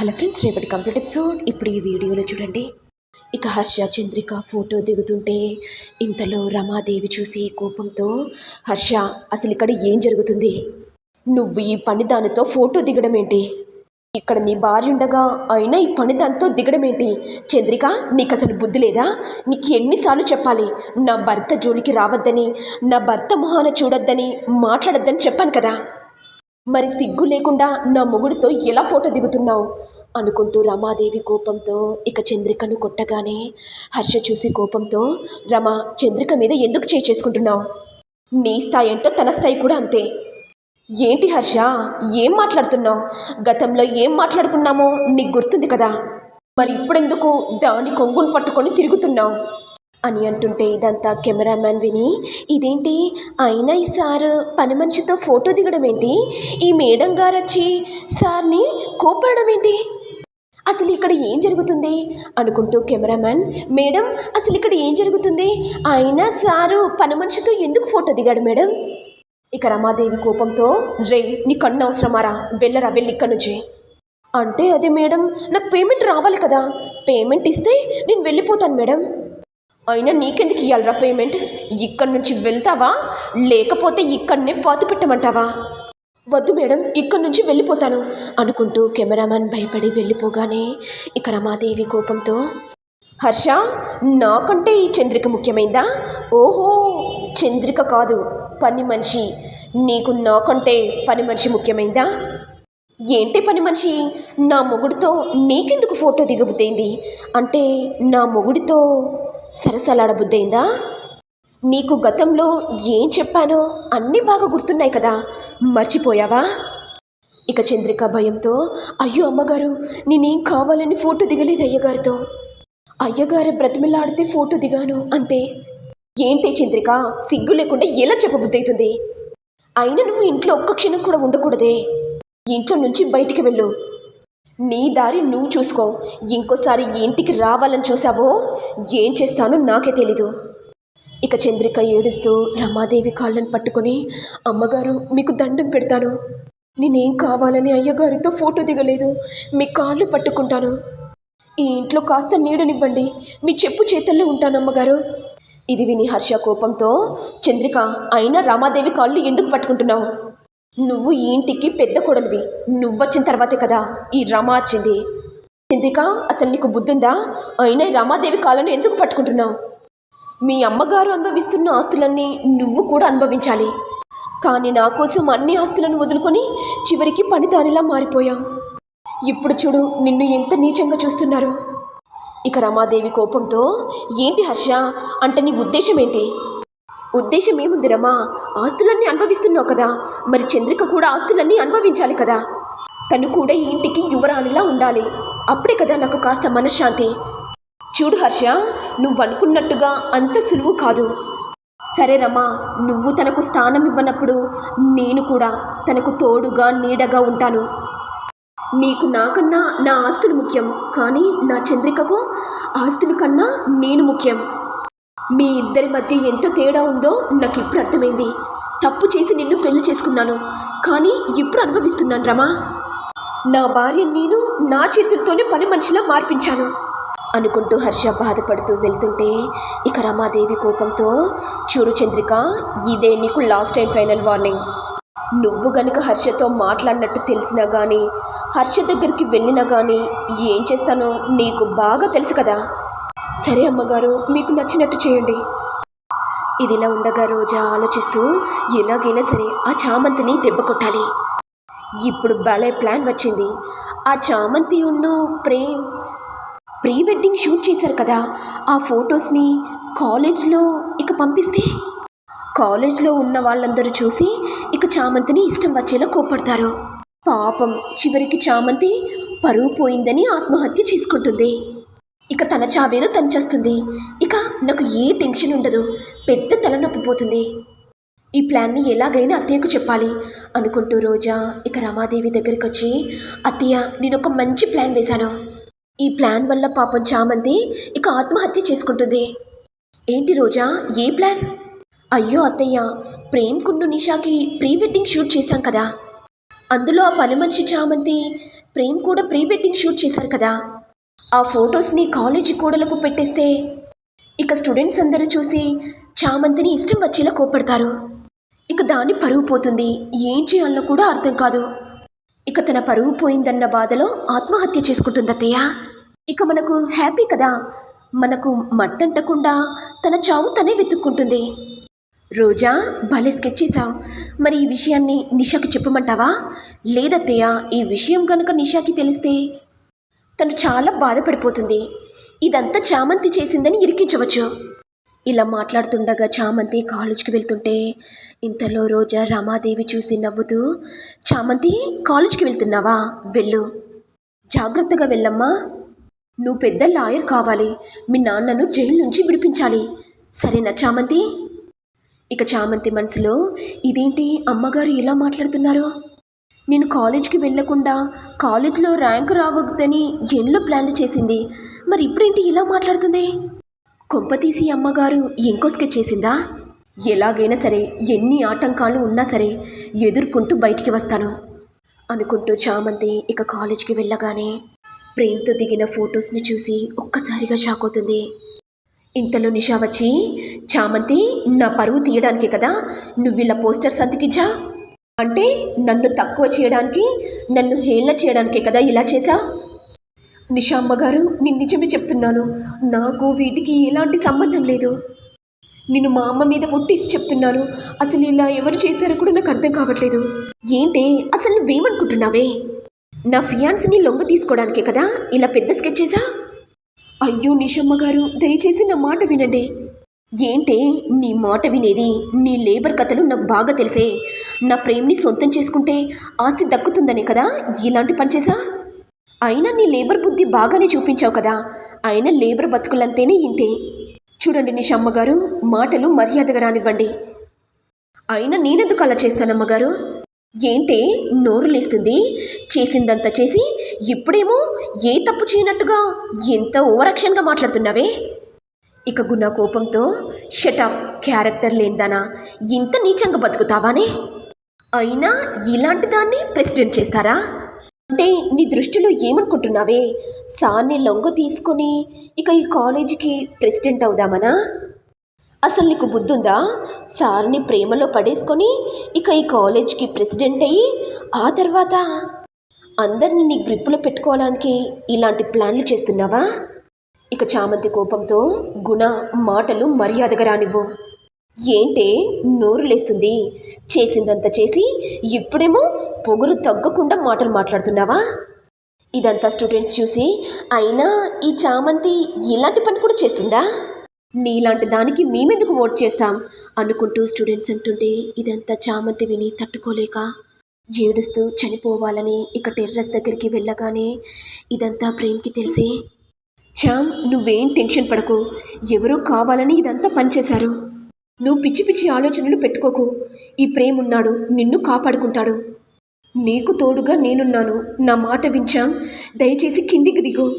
Hello friends రేపటి complete episode. ఇప్పుడు ఈ వీడియోలో చూడండి. ఇక హర్ష చంద్రిక ఫోటో దిగుతుంటే ఇంతలో రమాదేవి చూసి కోపంతో హర్ష అసలు ఇక్కడ ఏం జరుగుతుంది? నువ్వు ఈ పని దానితో ఫోటో దిగడం ఏంటి? ఇక్కడ నీ భార్య ఉండగా అయినా ఈ పని దానితో దిగడం ఏంటి? చంద్రిక నీకు అసలు బుద్ధి లేదా? నీకు ఎన్నిసార్లు చెప్పాలి నా భర్త జోలికి రావద్దని నా భర్త మొహాన చూడొద్దని మాట్లాడొద్దని చెప్పాను కదా. మరి సిగ్గు లేకుండా నా మొగుడితో ఎలా ఫోటో దిగుతున్నావు? అనుకుంటూ రమాదేవి కోపంతో ఇక చంద్రికను కొట్టగానే హర్ష చూసి కోపంతో రమ చంద్రిక మీద ఎందుకు చేయి చేసుకుంటున్నావు? నీ స్థాయి ఏంటో తన స్థాయి కూడా అంతే. ఏంటి హర్ష ఏం మాట్లాడుతున్నావు? గతంలో ఏం మాట్లాడుకున్నామో నీకు గుర్తుంది కదా? మరి ఇప్పుడెందుకు దాని కొంగును పట్టుకొని తిరుగుతున్నావు? అని అంటుంటే ఇదంతా కెమెరామ్యాన్ విని ఇదేంటి? అయినా ఈ సార్ పని మనిషితో ఫోటో దిగడం ఏంటి? ఈ మేడం గారు వచ్చి సార్ని కోపడడం ఏంటి? అసలు ఇక్కడ ఏం జరుగుతుంది? అనుకుంటూ కెమెరామ్యాన్ మేడం అసలు ఇక్కడ ఏం జరుగుతుంది? అయినా సారు పని మనిషితో ఎందుకు ఫోటో దిగాడు మేడం? ఇక రమాదేవి కోపంతో రే నీ కన్ను అవసరమారా? వెళ్ళరా వెళ్ళి ఇక్కడి నుంచి. అంటే అదే మేడం నాకు పేమెంట్ రావాలి కదా. పేమెంట్ ఇస్తే నేను వెళ్ళిపోతాను మేడం. అయినా నీకెందుకు ఇవ్వాలరా పేమెంట్ ఇక్కడి నుంచి వెళ్తావా? లేకపోతే ఇక్కడనే పాతి పెట్టమంటావా? వద్దు మేడం ఇక్కడి నుంచి వెళ్ళిపోతాను అనుకుంటూ కెమెరామ్యాన్ భయపడి వెళ్ళిపోగానే ఇక రమాదేవి కోపంతో హర్ష నాకంటే ఈ చంద్రిక ముఖ్యమైందా? ఓహో చంద్రిక కాదు పని మనిషి. నీకు నాకంటే పని మనిషి ముఖ్యమైందా? ఏంటి పని మనిషి? నా మొగుడితో నీకెందుకు ఫోటో దిగబుద్దైంది? అంటే నా మొగుడితో సరసలాడబుద్దైందా నీకు గతంలో ఏం చెప్పానో అన్నీ బాగా గుర్తున్నాయి కదా. మర్చిపోయావా? ఇక చంద్రిక భయంతో అయ్యో అమ్మగారు నేనేం కావాలని ఫోటో దిగలేదు అయ్యగారితో. అయ్యగారు బ్రతిమిలాడితే ఫోటో దిగాను అంతే. ఏంటి చంద్రిక సిగ్గు లేకుండా ఎలా చెప్పబుద్దవుతుంది అయినా నువ్వు ఇంట్లో ఒక్క క్షణం కూడా ఉండకూడదే. ఇంట్లో నుంచి బయటికి వెళ్ళు. నీ దారి నువ్వు చూసుకో. ఇంకోసారి ఇంటికి రావాలని చూసావో ఏం చేస్తానో నాకే తెలీదు. ఇక చంద్రిక ఏడుస్తూ రమాదేవి కాళ్ళని పట్టుకొని అమ్మగారు మీకు దండం పెడతాను. నేనేం కావాలని అయ్యగారితో ఫోటో దిగలేదు. మీ కాళ్ళు పట్టుకుంటాను. ఈ ఇంట్లో కాస్త నీడనివ్వండి. మీ చెప్పు చేతల్లో ఉంటాను అమ్మగారు. ఇది విని హర్ష కోపంతో చంద్రిక అయినా రామాదేవి కాళ్ళు ఎందుకు పట్టుకుంటున్నావు? నువ్వు ఈ ఇంటికి పెద్ద కొడలివి. నువ్వొచ్చిన తర్వాతే కదా ఈ రమ వచ్చింది. చంద్రిక అసలు నీకు బుద్ధుందా? అయినా ఈ రమాదేవి కాలను ఎందుకు పట్టుకుంటున్నావు? మీ అమ్మగారు అనుభవిస్తున్న ఆస్తులన్నీ నువ్వు కూడా అనుభవించాలి. కానీ నా కోసం అన్ని ఆస్తులను వదులుకొని చివరికి పనిదానిలా మారిపోయావు ఇప్పుడు చూడు నిన్ను ఎంత నీచంగా చూస్తున్నారు. ఇక రమాదేవి కోపంతో ఏంటి హర్ష? అంటే నీ ఉద్దేశం ఏంటి? ఉద్దేశం ఏముంది రమా? ఆస్తులన్నీ అనుభవిస్తున్నావు కదా. మరి చంద్రిక కూడా ఆస్తులన్నీ అనుభవించాలి కదా. తను కూడా ఈ ఇంటికి యువరాణిలా ఉండాలి. అప్పుడే కదా నాకు కాస్త మనశ్శాంతి. చూడు హర్ష నువ్వు అనుకున్నట్టుగా అంత సులువు కాదు. సరే రమా నువ్వు తనకు స్థానం ఇవ్వనప్పుడు నేను కూడా తనకు తోడుగా నీడగా ఉంటాను. నీకు నాకన్నా నా ఆస్తులు ముఖ్యం. కానీ నా చంద్రికకు ఆస్తుల కన్నా నేను ముఖ్యం. మీ ఇద్దరి మధ్య ఎంత తేడా ఉందో నాకు ఇప్పుడు అర్థమైంది. తప్పు చేసి నిన్ను పెళ్ళి చేసుకున్నాను. కానీ ఇప్పుడు అనుభవిస్తున్నాను రమా. నా భార్య నేను నా చేతులతోనే పని మనిషిలా మార్పించాను. అనుకుంటూ హర్ష బాధపడుతూ వెళ్తుంటే ఇక రమాదేవి కోపంతో చూడు చంద్రిక ఇదే నీకు లాస్ట్ అండ్ ఫైనల్ వార్నింగ్ నువ్వు గనుక హర్షతో మాట్లాడినట్టు తెలిసినా కానీ హర్ష దగ్గరికి వెళ్ళినా కానీ ఏం చేస్తానో నీకు బాగా తెలుసు కదా. సరే అమ్మగారు మీకు నచ్చినట్టు చేయండి. ఇదిలా ఉండగా రోజా ఆలోచిస్తూ ఎలాగైనా సరే ఆ చామంతిని దెబ్బ కొట్టాలి. ఇప్పుడు భలే ప్లాన్ వచ్చింది. ఆ చామంతి ఉన్ను ప్రేమ్ ప్రీ వెడ్డింగ్ షూట్ చేశారు కదా ఆ ఫొటోస్ని కాలేజ్లో ఇక పంపిస్తే? కాలేజ్లో ఉన్న వాళ్ళందరూ చూసి ఇక చామంతిని ఇష్టం వచ్చేలా కోపడతారు పాపం చివరికి చామంతి పరువు పోయిందని ఆత్మహత్య చేసుకుంటుంది. ఇక తన చావేదో తను చేస్తుంది. ఇక నాకు ఏ టెన్షన్ ఉండదు. పెద్ద తలనొప్పి పోతుంది. ఈ ప్లాన్ని ఎలాగైనా అత్తయ్యకు చెప్పాలి. అనుకుంటూ రోజా ఇక రమాదేవి దగ్గరికి వచ్చి అత్తయ్య నేను ఒక మంచి ప్లాన్ వేశాను. ఈ ప్లాన్ వల్ల పాపం చామంతి ఇక ఆత్మహత్య చేసుకుంటుంది. ఏంటి రోజా ఏ ప్లాన్? అయ్యో అత్తయ్య ప్రేమ్ కుండు నిషాకి ప్రీ వెడ్డింగ్ షూట్ చేశాం కదా. అందులో ఆ పని మనిషి చామంతి ప్రేమ్ కూడా ప్రీ వెడ్డింగ్ షూట్ చేశారు కదా. ఆ ఫొటోస్ని కాలేజీ గోడలకు పెట్టేస్తే ఇక స్టూడెంట్స్ అందరూ చూసి చామంతిని ఇష్టం వచ్చేలా కోపడతారు ఇక దాని పరువు పోతుంది. ఏం చేయాలో కూడా అర్థం కాదు. ఇక తన పరువు పోయిందన్న బాధలో ఆత్మహత్య చేసుకుంటుంది అత్తయ్య. ఇక మనకు హ్యాపీ కదా. మనకు మట్టంటకుండా తన చావు తనే వెతుక్కుంటుంది. రోజా భలే స్కెచ్ చేసావు మరి ఈ విషయాన్ని నిషాకి చెప్పమంటావా? లేదత్తయ్య ఈ విషయం కనుక నిషాకి తెలిస్తే తను చాలా బాధపడిపోతుంది. ఇదంతా చామంతి చేసిందని ఇరికించవచ్చు. ఇలా మాట్లాడుతుండగా చామంతి కాలేజ్కి వెళ్తుంటే ఇంతలో రోజా రమాదేవి చూసి నవ్వుతూ చామంతి కాలేజ్కి వెళ్తున్నావా? వెళ్ళు. జాగ్రత్తగా వెళ్ళమ్మా. నువ్వు పెద్ద లాయర్ కావాలి. మీ నాన్నను జైలు నుంచి విడిపించాలి. సరేనా చామంతి? ఇక చామంతి మనసులో ఇదేంటి? అమ్మగారు ఇలా మాట్లాడుతున్నారు? నేను కాలేజ్కి వెళ్ళకుండా కాలేజ్లో ర్యాంక్ రావద్దని ఎన్నో ప్లాన్లు చేసింది. మరి ఇప్పుడేంటి ఇలా మాట్లాడుతుంది? కొంపతీసి అమ్మగారు ఇంకో స్కెచ్ చేసిందా? ఎలాగైనా సరే ఎన్ని ఆటంకాలు ఉన్నా సరే ఎదుర్కొంటూ బయటికి వస్తాను అనుకుంటూ చామంతి ఇక కాలేజ్కి వెళ్ళగానే ప్రేమ్తో దిగిన ఫొటోస్ని చూసి ఒక్కసారిగా షాక్ అవుతుంది. ఇంతలో నిషా వచ్చి చామంతి నా పరువు తీయడానికి కదా నువ్వు ఇలా పోస్టర్స్ అంతికించా అంటే నన్ను తక్కువ చేయడానికి నన్ను హేళన చేయడానికే కదా ఇలా చేశా? నిషామ్మ గారు నేను నిజమే చెప్తున్నాను. నాకు వీటికి ఎలాంటి సంబంధం లేదు. నేను మా అమ్మ మీద ఒట్టేసి చెప్తున్నాను. అసలు ఇలా ఎవరు చేశారో కూడా నాకు అర్థం కావట్లేదు. ఏంటి అసలు నువ్వేమనుకుంటున్నావే? నా ఫియాన్స్ని లొంగ తీసుకోవడానికే కదా ఇలా పెద్ద స్కెచ్ చేసా అయ్యో నిషమ్మ గారు దయచేసి నా మాట వినండి. ఏంటే నీ మాట వినేది? నీ లేబర్ కథలు నాకు బాగా తెలిసే. నా ప్రేమ్ని సొంతం చేసుకుంటే ఆస్తి దక్కుతుందనే కదా? ఇలాంటి పని చేసా? అయినా నీ లేబర్ బుద్ధి బాగానే చూపించావు కదా? అయినా లేబర్ బతుకులంతేనే ఇంతే. చూడండి నిషమ్మ గారు మాటలు మర్యాదగా రానివ్వండి. అయినా నేనెందుకు అలా చేస్తానమ్మగారు? ఏంటే నోరు లేస్తుంది? చేసిందంతా చేసి ఇప్పుడేమో ఏ తప్పు చేయనట్టుగా ఎంత ఓవరాక్షన్గా మాట్లాడుతున్నావే? ఇక గున్న కోపంతో షటప్ క్యారెక్టర్ లేనిదానా ఇంత నీచంగా బతుకుతావానే? అయినా ఇలాంటి దాన్ని ప్రెసిడెంట్ చేస్తారా? అంటే నీ దృష్టిలో ఏమనుకుంటున్నావే? సార్ని లొంగ తీసుకొని ఇక ఈ కాలేజీకి ప్రెసిడెంట్ అవుదామనా? అసలు నీకు బుద్ధుందా? సార్ని ప్రేమలో పడేసుకొని ఇక ఈ కాలేజ్కి ప్రెసిడెంట్ అయ్యి ఆ తర్వాత అందరిని నీ గ్రిప్పులో పెట్టుకోవడానికి ఇలాంటి ప్లాన్లు చేస్తున్నావా? ఇక చామంతి కోపంతో గుణ మాటలు మర్యాదగా రానివ్వు. ఏంటే నోరు లేస్తుంది? చేసిందంతా చేసి ఇప్పుడేమో పొగురు తగ్గకుండా మాటలు మాట్లాడుతున్నావా? ఇదంతా స్టూడెంట్స్ చూసి అయినా ఈ చామంతి ఇలాంటి పని కూడా చేస్తుందా? నీలాంటి దానికి మేమెందుకు ఓట్ చేస్తాం? అనుకుంటూ స్టూడెంట్స్ అంటుంటే ఇదంతా చామంతి విని తట్టుకోలేక ఏడుస్తూ చనిపోవాలని ఇక టెర్రస్ దగ్గరికి వెళ్ళగానే ఇదంతా ప్రేమ్కి తెలిసి చామ్ నువ్వేం టెన్షన్ పడకు. ఎవరో కావాలని ఇదంతా పనిచేశారు. నువ్వు పిచ్చి పిచ్చి ఆలోచనలు పెట్టుకోకు. ఈ ప్రేమ్ ఉన్నాడు నిన్ను కాపాడుకుంటాడు. నీకు తోడుగా నేనున్నాను. నా మాట వించాం. దయచేసి కిందికి దిగు.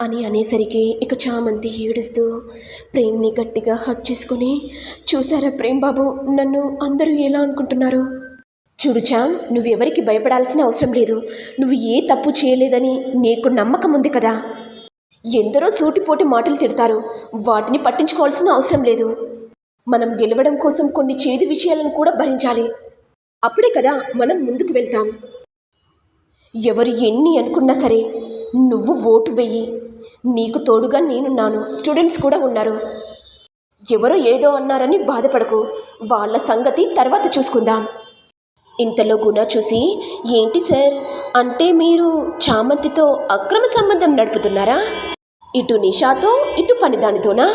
అని అనేసరికి ఇక చామంతి ఏడుస్తూ ప్రేమ్ని గట్టిగా హక్ చేసుకుని చూసారా ప్రేమ్ బాబు నన్ను అందరూ ఎలా అనుకుంటున్నారు? చూడు చామ్ నువ్వెవరికి భయపడాల్సిన అవసరం లేదు. నువ్వు ఏ తప్పు చేయలేదని నీకు నమ్మకం ఉంది కదా. ఎందరో సూటిపోటి మాటలు తిడతారు. వాటిని పట్టించుకోవాల్సిన అవసరం లేదు. మనం గెలవడం కోసం కొన్ని చేదు విషయాలను కూడా భరించాలి. అప్పుడే కదా మనం ముందుకు వెళ్తాం. ఎవరు ఎన్ని అనుకున్నా సరే నువ్వు ఓటు వెయ్యి. నీకు తోడుగా నేనున్నాను. స్టూడెంట్స్ కూడా ఉన్నారు. ఎవరో ఏదో అన్నారని బాధపడకు. వాళ్ళ సంగతి తర్వాత చూసుకుందాం. ఇంతలో గుణ చూసి ఏంటి సార్? అంటే మీరు చామంతితో అక్రమ సంబంధం నడుపుతున్నారా? ఇటు నిషాతో ఇటు పనిదానితోనా?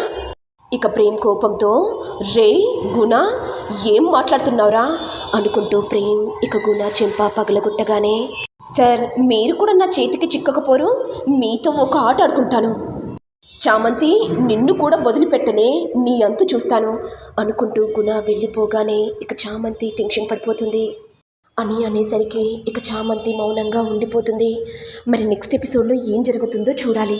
ఇక ప్రేమ్ కోపంతో రే గుణ ఏం మాట్లాడుతున్నావురా? అనుకుంటూ ప్రేమ్ ఇక గుణ చెంప పగలగొట్టగానే సార్ మీరు కూడా నా చేతికి చిక్కకపోరు మీతో ఒక ఆట ఆడుకుంటాను. చామంతి నిన్ను కూడా వదిలిపెట్టనే నీ అంతు చూస్తాను అనుకుంటూ గుణ వెళ్ళిపోగానే ఇక చామంతి టెన్షన్ పడిపోతుంది. అని అనేసరికి ఇక చామంతి మౌనంగా ఉండిపోతుంది. మరి నెక్స్ట్ ఎపిసోడ్లో ఏం జరుగుతుందో చూడాలి.